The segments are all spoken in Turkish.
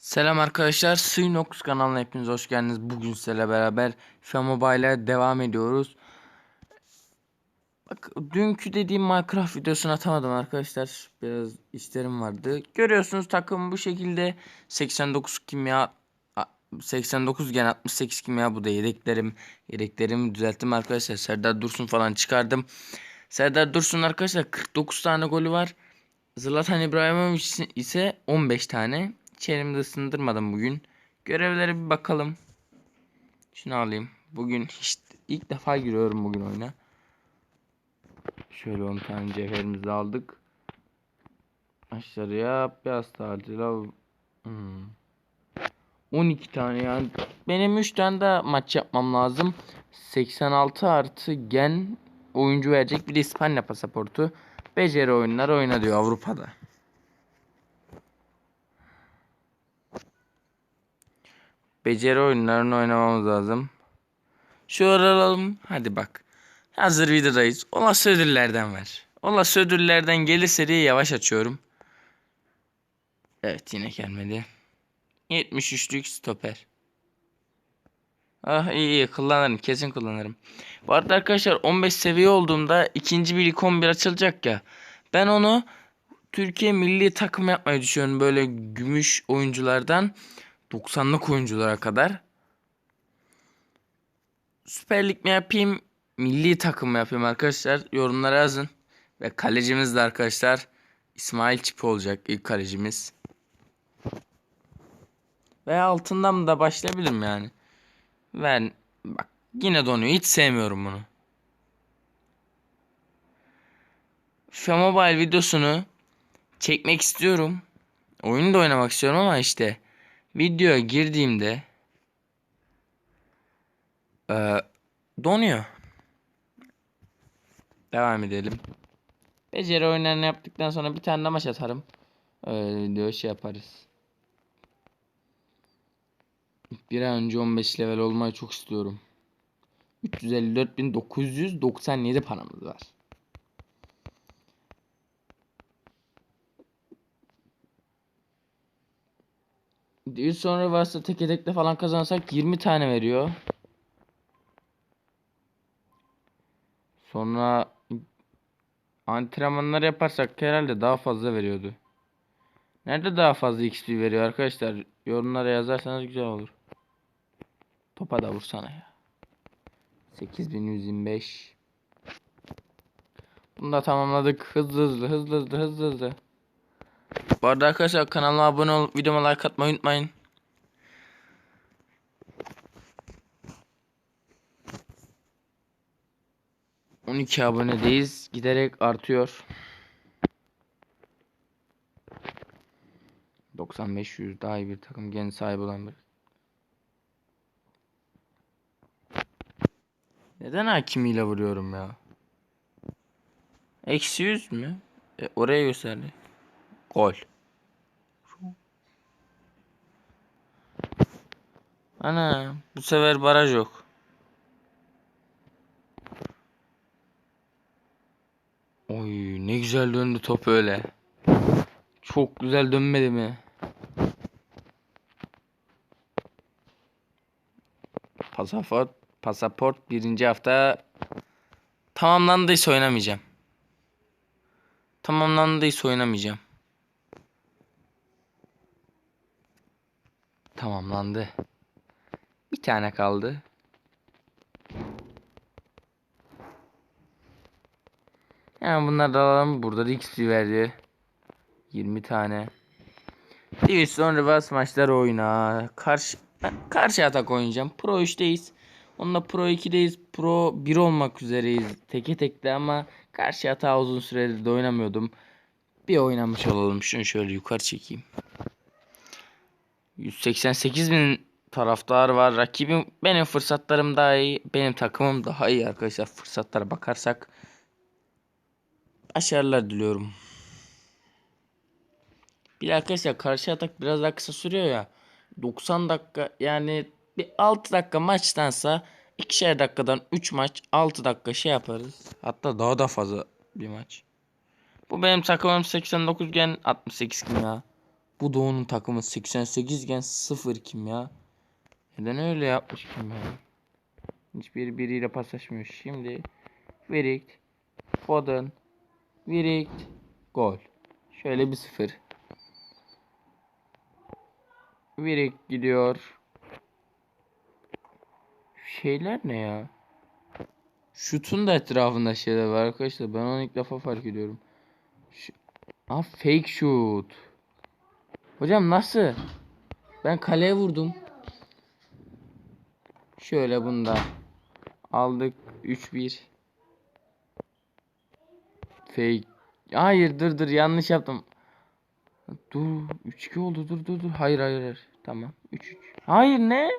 Selam arkadaşlar, Suynox kanalına hepiniz hoş geldiniz. Bugün sizlerle beraber FIFA Mobile'e devam ediyoruz. Bak, dünkü dediğim Minecraft videosunu atamadım arkadaşlar. Biraz işlerim vardı. Görüyorsunuz takım bu şekilde 89 kimya 89 gen 68 kimya bu da yedeklerim. Yedeklerimi düzelttim arkadaşlar. Serdar Dursun falan çıkardım. Serdar Dursun arkadaşlar 49 tane golü var. Zlatan İbrahimovic ise 15 tane. İçerimi de ısındırmadım bugün. Görevlere bir bakalım. Şunu alayım. Bugün hiç ilk defa giriyorum bugün oyuna. Şöyle 10 tane cevherimizi aldık. Aşağıya beyaz tacıyla hmm. 12 tane yani. Benim 3 tane de maç yapmam lazım. 86 artı gen oyuncu verecek. Bir İspanya pasaportu. Beceri oyunları oyna Avrupa'da. Beceri oyunlarını oynamamız lazım. Şu alalım. Hadi bak. Hazır videodayız. Ola ödüllerden ver. Ola ödüllerden gelirse diye yavaş açıyorum. Evet yine gelmedi. 73'lük stoper. Ah iyi iyi kullanırım kesin kullanırım. Bu arada arkadaşlar 15 seviye olduğumda ikinci bir ilk 11 açılacak ya. Ben onu Türkiye milli takım yapmayı düşünüyorum böyle gümüş oyunculardan 90'lık oyunculara kadar. Süper Lig mi yapayım, milli takım mı yapayım arkadaşlar? Yorumlara yazın. Ve kalecimiz de arkadaşlar İsmail Çipi olacak ilk kalecimiz. Veya altından da başlayabilirim yani. Ben bak yine donuyor. Hiç sevmiyorum bunu. FIFA Mobile videosunu çekmek istiyorum. Oyunu da oynamak istiyorum ama işte videoya girdiğimde e, donuyor. Devam edelim. Beceri oyunlarını yaptıktan sonra bir tane maç atarım. Öyle video şey yaparız. Bir an önce 15 level olmayı çok istiyorum. 354.997 paramız var. Bir sonra varsa tek edekle falan kazansak 20 tane veriyor. Sonra antrenmanlar yaparsak herhalde daha fazla veriyordu. Nerede daha fazla XP veriyor arkadaşlar? Yorumlara yazarsanız güzel olur. Topa da vursana ya. 8125. Bunu da tamamladık. Hızlı hızlı hızlı hızlı hızlı hızlı. Bu arada arkadaşlar kanalıma abone olup videoma like atmayı unutmayın. On iki abonedeyiz. Giderek artıyor. 9500 daha iyi bir takım gen sahibi olan bir. Neden hakimiyle vuruyorum ya? Eksi 100 mü? E, oraya gösterdi. Gol. Ana bu sefer baraj yok. Oy ne güzel döndü top öyle. Çok güzel dönmedi mi? Pasaport, pasaport birinci hafta tamamlandıysa oynamayacağım. Tamamlandıysa oynamayacağım. Tamamlandı. Bir tane kaldı. Yani bunları da alalım. Burada da XP verdi. 20 tane. Division Reverse maçlar oyna. Karşı karşı atak oynayacağım. Pro 3'teyiz. Onunla Pro 2'deyiz. Pro 1 olmak üzereyiz. Teke tekte ama karşı atağı uzun süredir de oynamıyordum. Bir oynamış olalım. Şunu şöyle yukarı çekeyim. 188 bin taraftar var. Rakibim benim fırsatlarım daha iyi. Benim takımım daha iyi arkadaşlar. Fırsatlara bakarsak başarılar diliyorum. Bir de arkadaşlar karşı atak biraz daha kısa sürüyor ya. 90 dakika yani bir 6 dakika maçtansa ikişer dakikadan 3 maç 6 dakika şey yaparız. Hatta daha da fazla bir maç. Bu benim takımım 89 gen 68 kim ya. Bu Doğu'nun takımı 88 gen 0 kim ya? Neden öyle yapmış kim ya? Hiçbir biriyle paslaşmıyor. Şimdi Virik, Foden, Virik, gol. Şöyle bir sıfır. Virik gidiyor. Şeyler ne ya? Şutun da etrafında şeyler var arkadaşlar. Ben onu ilk defa fark ediyorum. Şu... Aa, fake shoot. Hocam nasıl? Ben kaleye vurdum. Şöyle bunda. Aldık 3-1. Fake. Hayır dur dur yanlış yaptım. Dur 3-2 oldu dur dur dur. Hayır hayır hayır. Tamam 3-3. Hayır ne?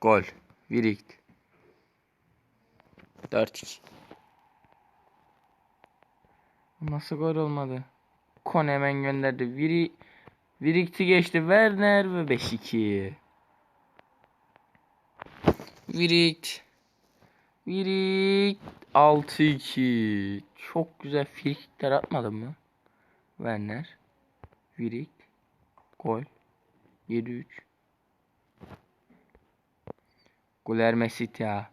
Gol. Virik. 4-2. Nasıl gol olmadı? Kon hemen gönderdi. Viri Virikti geçti. Werner ve 5-2. Virik. Virik 6-2. Çok güzel frikikler atmadı mı? Werner. Virik. Gol. 7-3. Guler Mesit ya.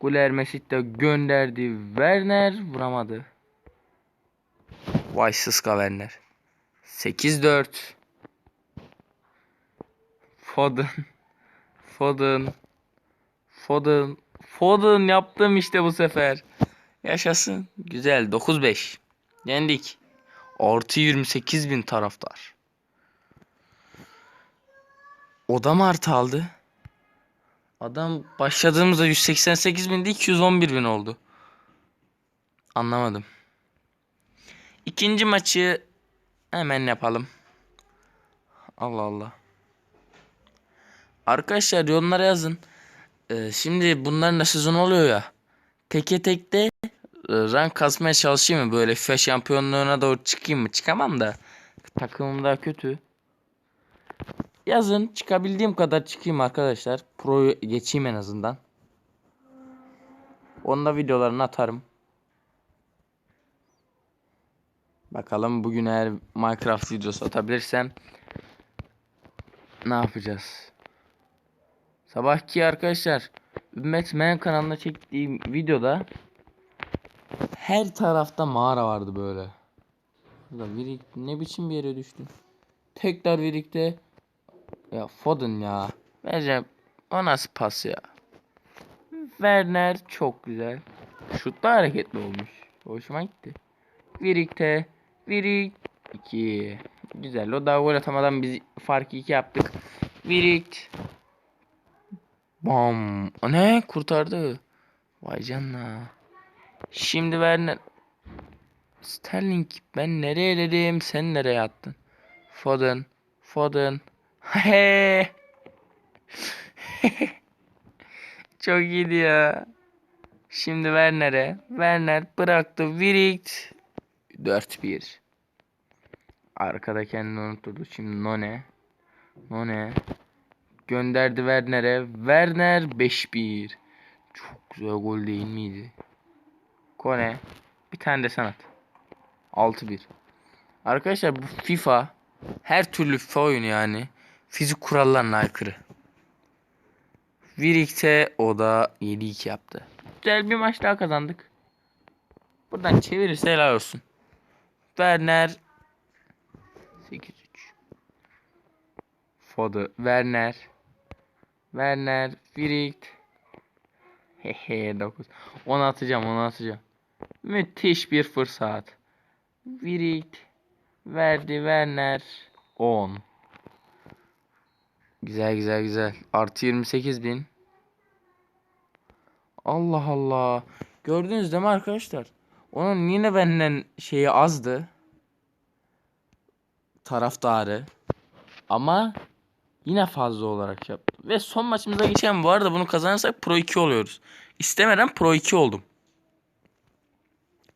Guler Mesit de gönderdi. Werner vuramadı. Vay sıska Werner. 8-4. Foden. Foden. Foden. Foden yaptım işte bu sefer. Yaşasın. Güzel. 9-5. Yendik. Artı 28 bin taraftar. O da mı artı aldı? Adam başladığımızda 188 bindi 211 bin oldu. Anlamadım. İkinci maçı hemen yapalım. Allah Allah. Arkadaşlar yorumlara yazın. Ee, şimdi bunların da sezon oluyor ya. Teke tekte e, rank kasmaya çalışayım mı? Böyle FIFA şampiyonluğuna doğru çıkayım mı? Çıkamam da. Takımım da kötü. Yazın çıkabildiğim kadar çıkayım arkadaşlar. Pro'yu geçeyim en azından. Onda videolarını atarım. Bakalım bugün eğer Minecraft videosu atabilirsem ne yapacağız? Sabahki arkadaşlar Ümmet Men kanalına çektiğim videoda her tarafta mağara vardı böyle. Burada Virik ne biçim bir yere düştün? Tekrar Virik'te ya Foden ya. Vereceğim. O nasıl pas ya? Werner çok güzel. Şut da hareketli olmuş. Hoşuma gitti. Virik'te. Virik 2. Güzel. O da gol atamadan biz farkı 2 yaptık. Virik. Bam. O ne? Kurtardı. Vay canına. Şimdi Werner. Sterling ben nereye dedim sen nereye attın? Foden. Foden. He. Çok iyiydi ya. Şimdi Werner'e. Werner bıraktı. Virik 4-1. Arkada kendini unutturdu. Şimdi None. None. Gönderdi Werner'e. Werner 5-1. Çok güzel gol değil miydi? Kone. Bir tane de sanat. 6-1. Arkadaşlar bu FIFA her türlü FIFA oyunu yani. Fizik kurallarına aykırı. Virik'te o da 7-2 yaptı. Güzel bir maç daha kazandık. Buradan çevirirse helal olsun. Werner 8-3 Foda Werner Werner Virik Hehe 9 10 atacağım 10 atacağım. Müthiş bir fırsat. Virik verdi Werner 10 Güzel güzel güzel. Artı 28 bin. Allah Allah. Gördünüz değil mi arkadaşlar? Onun yine benden şeyi azdı. Taraftarı. Ama yine fazla olarak yaptı. Ve son maçımıza geçen bu arada bunu kazanırsak Pro 2 oluyoruz. İstemeden Pro 2 oldum.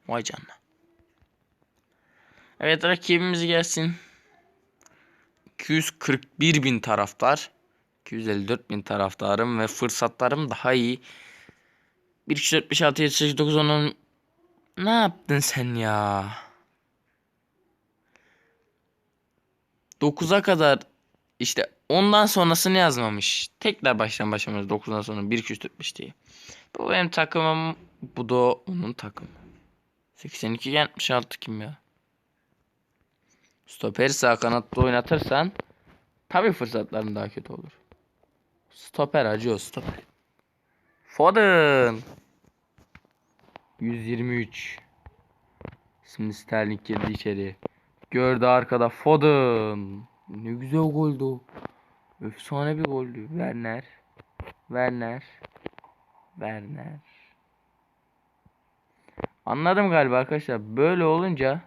Vay canına. Evet rakibimiz gelsin. 241 bin taraftar. 254 bin taraftarım ve fırsatlarım daha iyi. 1 2 4 5 6 7 8 9 10 Ne yaptın sen ya? 9'a kadar işte ondan sonrasını yazmamış. Tekrar baştan başlamış 9'dan sonra 1 2 3 4 5 diye. Bu benim takımım. Bu da onun takımı. 82 76 kim ya? Stoperi sağ kanatta oynatırsan tabi fırsatların daha kötü olur. Stoper acıyor stoper. Foden. 123. Şimdi Sterling girdi içeri. Gördü arkada Foden. Ne güzel goldü. Efsane bir goldü. Werner. Werner. Werner. Anladım galiba arkadaşlar. Böyle olunca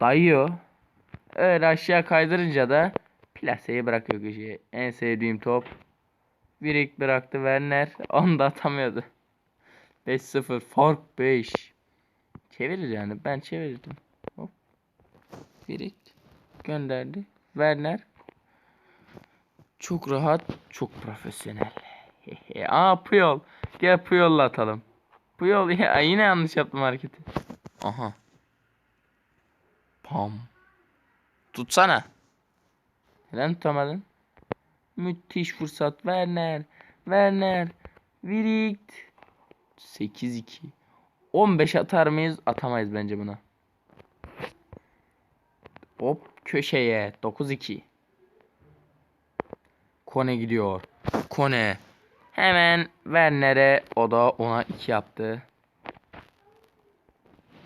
dayıyor. Öyle aşağı kaydırınca da plaseyi bırakıyor köşeye. En sevdiğim top. Birik bıraktı Werner. Onu da atamıyordu. 5-0 fark 5. Çevirir yani. Ben çevirdim. Hop. Birik gönderdi. Werner çok rahat, çok profesyonel. Aa Puyol. Gel Puyol'la atalım. Puyol ya yine yanlış yaptım hareketi. Aha. Pam. Tutsana. Neden tutamadın? Müthiş fırsat. Werner. Werner. Virit. 8-2. 15 atar mıyız? Atamayız bence buna. Hop köşeye. 9-2. Kone gidiyor. Kone. Hemen Werner'e o da ona 2 yaptı.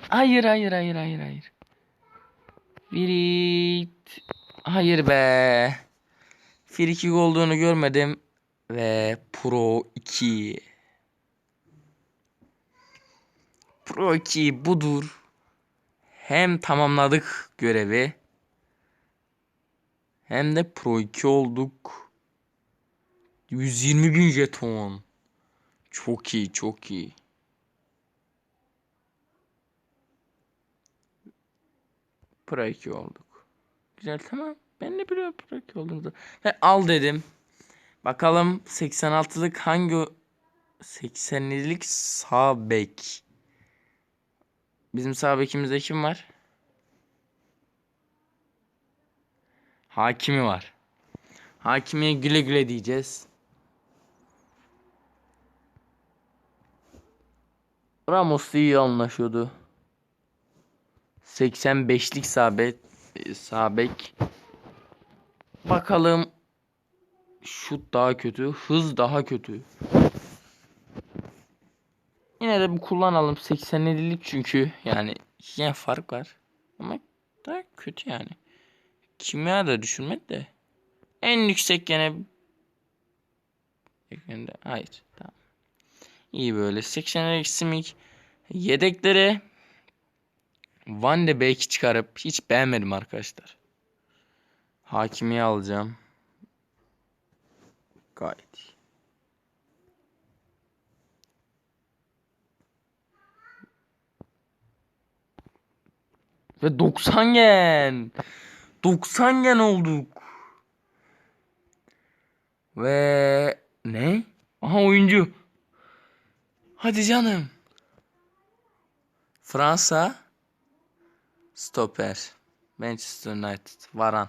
Hayır hayır hayır hayır hayır. Virit. Hayır be. Free olduğunu görmedim. Ve Pro 2. Pro 2 budur. Hem tamamladık görevi. Hem de Pro 2 olduk. 120 bin jeton. Çok iyi çok iyi. Pro 2 olduk. Güzel tamam. Ben de biliyorum Pro 2 olduğumuzu. Ve al dedim. Bakalım 86'lık hangi 80'lik sağ bek. Bizim sağ bekimizde kim var? Hakimi var. Hakimiye güle güle diyeceğiz. Ramos iyi anlaşıyordu. 85'lik sabek sabek. Bakalım şut daha kötü, hız daha kötü. Yine de bir kullanalım 87'lik çünkü yani yine fark var. Ama daha kötü yani. Kimya da düşünmek de. En yüksek gene Hayır. İyi böyle. 80'lik simik. Yedeklere Van de Beek'i çıkarıp hiç beğenmedim arkadaşlar. Hakimiye alacağım. Gayet iyi. Ve 90 gen. 90 gen olduk. Ve ne? Aha oyuncu. Hadi canım. Fransa stoper. Manchester United. Varan.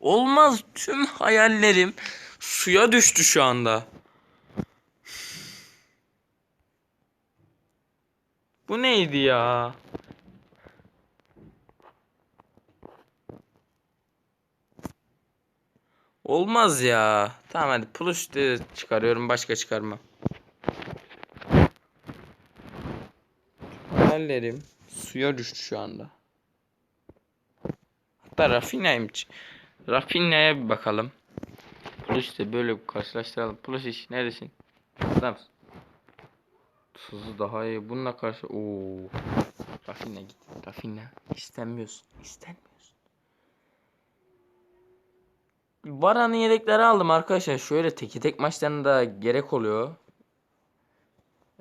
Olmaz tüm hayallerim suya düştü şu anda. Bu neydi ya? Olmaz ya. Tamam hadi plus çıkarıyorum. Başka çıkarma. Hayallerim suya düştü şu anda. Hatta Rafinha'yım. Rafinha'ya bir bakalım. Plus de böyle bir karşılaştıralım. Plus iş neredesin? Mısın? Tuzu daha iyi. Bununla karşı... Oo. Rafinha git. Rafinha. İstenmiyorsun. İstenmiyorsun. Varan'ın yedekleri aldım arkadaşlar. Şöyle teki tek maçlarında gerek oluyor.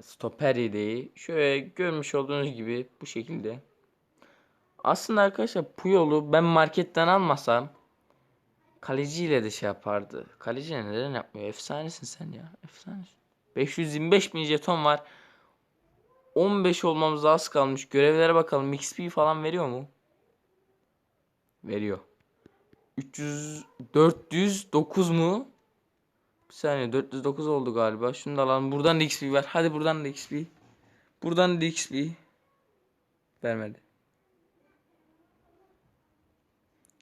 Stoper yedeği. Şöyle görmüş olduğunuz gibi bu şekilde. Aslında arkadaşlar Puyol'u ben marketten almasam kaleciyle de şey yapardı. Kaleciyle neden yapmıyor? Efsanesin sen ya. Efsanesin. 525 bin jeton var. 15 olmamız az kalmış. Görevlere bakalım. XP falan veriyor mu? Veriyor. 300 409 mu? Bir saniye 409 oldu galiba. Şunu da alalım. Buradan da XP ver. Hadi buradan da XP. Buradan da XP. Vermedi.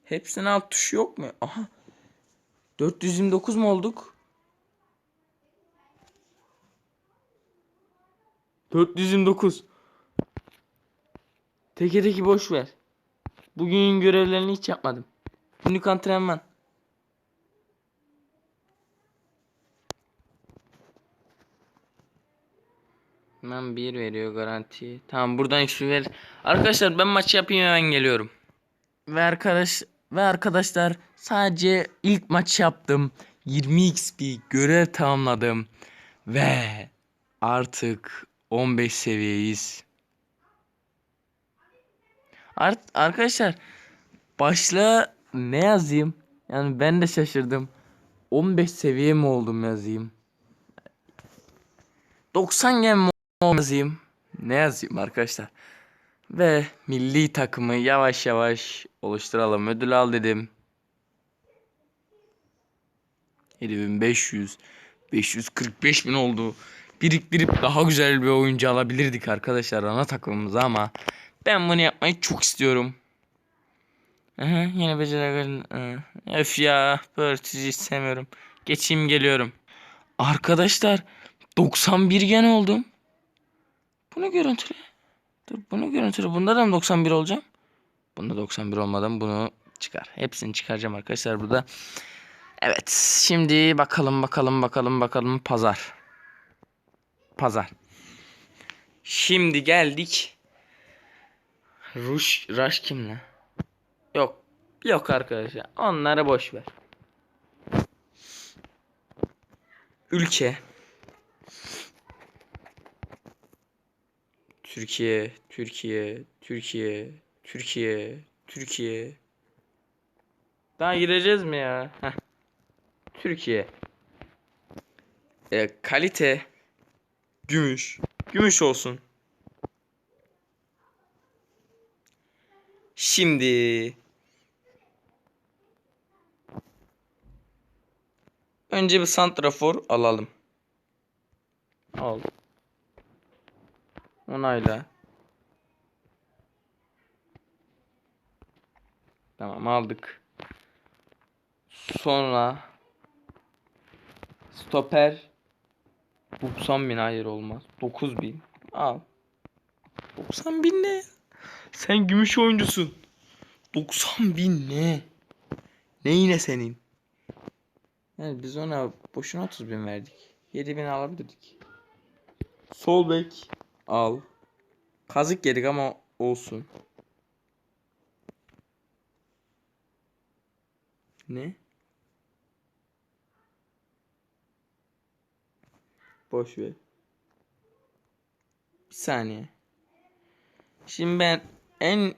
Hepsinin alt tuşu yok mu? Aha. 429 mu olduk? 429. Teke teki boş ver. Bugünün görevlerini hiç yapmadım. Günlük antrenman. Hemen bir veriyor garanti. Tamam buradan XP ver. Arkadaşlar ben maç yapayım hemen geliyorum. Ve arkadaş ve arkadaşlar sadece ilk maç yaptım. 20 XP görev tamamladım. Ve artık 15 seviyeyiz. Art arkadaşlar başla ne yazayım? Yani ben de şaşırdım. 15 seviye mi oldum yazayım? 90 gen mi yazayım? Ne yazayım arkadaşlar? Ve milli takımı yavaş yavaş oluşturalım. Ödül al dedim. 7500 545 bin oldu. Biriktirip daha güzel bir oyuncu alabilirdik arkadaşlar ana takımımıza ama ben bunu yapmayı çok istiyorum. Aha, yine becerebildim. Öf ya böyle sizi istemiyorum. Geçeyim geliyorum. Arkadaşlar 91 gen oldum. Bunu görüntüle. Dur bunu görüntüle. Bunda da mı 91 olacağım? Bunda 91 olmadan bunu çıkar. Hepsini çıkaracağım arkadaşlar burada. Evet şimdi bakalım bakalım bakalım bakalım pazar. Pazar. Şimdi geldik. Rush, Rush kim lan? Yok. Yok arkadaşlar. Onları boş ver. Ülke. Türkiye, Türkiye, Türkiye, Türkiye, Türkiye. Daha gireceğiz mi ya? Heh. Türkiye. E, kalite. Gümüş. Gümüş olsun. Şimdi. Önce bir santrafor alalım. Al. Onayla. Tamam aldık. Sonra stoper 90 bin hayır olmaz. 9 bin. Al. 90 bin ne? Sen gümüş oyuncusun. 90 bin ne? Ne yine senin? Yani biz ona boşuna 30 bin verdik. 7 bin alabilirdik. Sol bek al. Kazık yedik ama olsun. Ne? Boş ver. Bir saniye. Şimdi ben en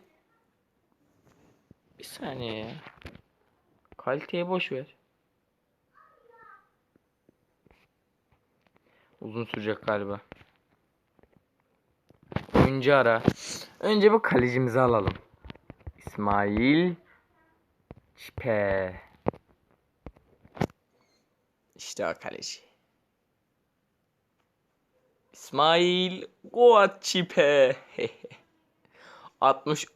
bir saniye ya. Kaliteyi boş ver. Uzun sürecek galiba. Oyuncu ara. Önce bu kalecimizi alalım. İsmail Çipe. İşte o kaleci. İsmail Goat Çipe. 60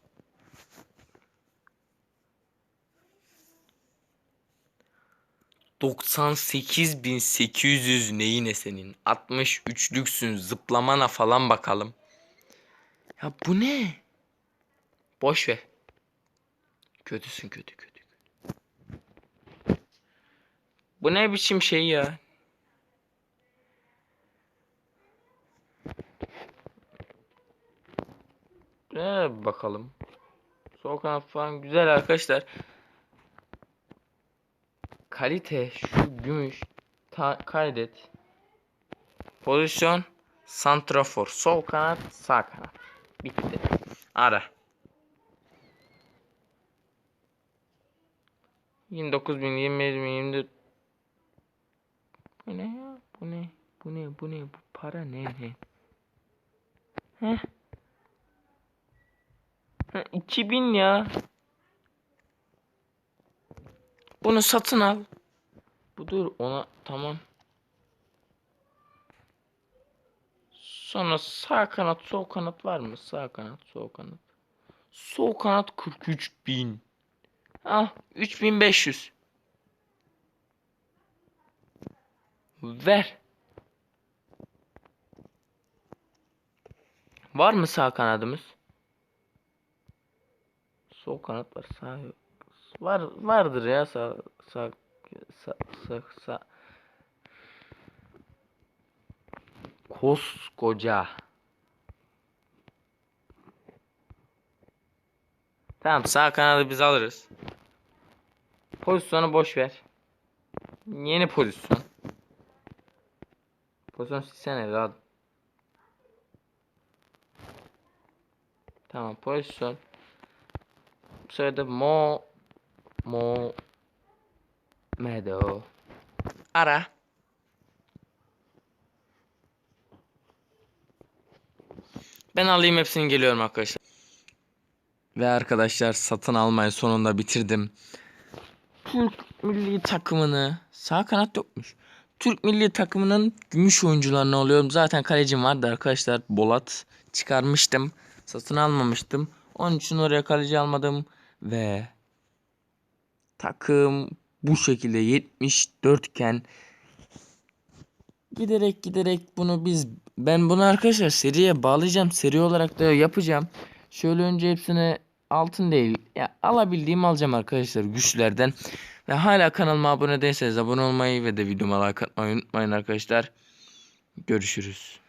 98.800 ne yine senin? 63'lüksün zıplamana falan bakalım. Ya bu ne? Boş ver. Kötüsün kötü kötü. Bu ne biçim şey ya? Ne bakalım. Sol kanat falan güzel arkadaşlar. Kalite şu gümüş ta kaydet. Pozisyon santrafor. Sol kanat sağ kanat. Bitti. Ara. 29 bin, 27 bin, 24 Bu ne ya? Bu ne? Bu ne? Bu ne? Bu para ne? ne? Heh. Ha, 2000 ya. Bunu satın al. Budur ona tamam. Sonra sağ kanat sol kanat var mı? Sağ kanat sol kanat. Sol kanat 43 bin. Ah 3500. Ver. Var mı sağ kanadımız? Sol kanat var sağ yok. Var vardır ya sağ sağ sağ sağ, sağ. Koskoca. Tamam sağ kanadı biz alırız. Pozisyonu boş ver. Yeni pozisyon. Pozisyon silsene evladım. Tamam pozisyon. Bu sefer Mo Mo Medo. Ara. Ben alayım hepsini geliyorum arkadaşlar. Ve arkadaşlar satın almayı sonunda bitirdim. Türk milli takımını sağ kanat yokmuş. Türk milli takımının gümüş oyuncularını alıyorum. Zaten kalecim vardı arkadaşlar. Bolat çıkarmıştım. Satın almamıştım. Onun için oraya kaleci almadım. Ve takım bu şekilde 74 iken giderek giderek bunu biz ben bunu arkadaşlar seriye bağlayacağım. Seri olarak da yapacağım. Şöyle önce hepsini altın değil. Ya alabildiğim alacağım arkadaşlar güçlerden. Ve hala kanalıma abone değilseniz abone olmayı ve de videoma like atmayı unutmayın arkadaşlar. Görüşürüz.